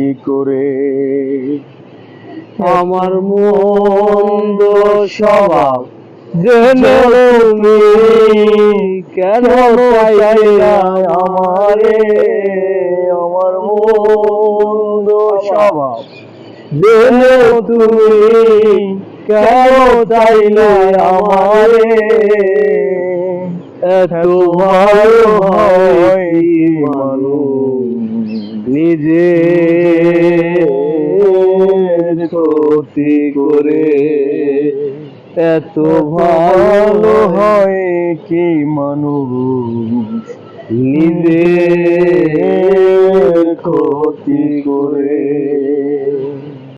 ক্ষতি করে। আমার মন্দ স্বভাব জেনে কেন আমারে? আমার মন্দ স্বভাব জেনে তুমি কেন চাইলে আমারে? এত ভালো হয় মানুষ? নিজের ক্ষতি করে এত ভালো হয় কি মানুষ? নিজে ক্ষতি করে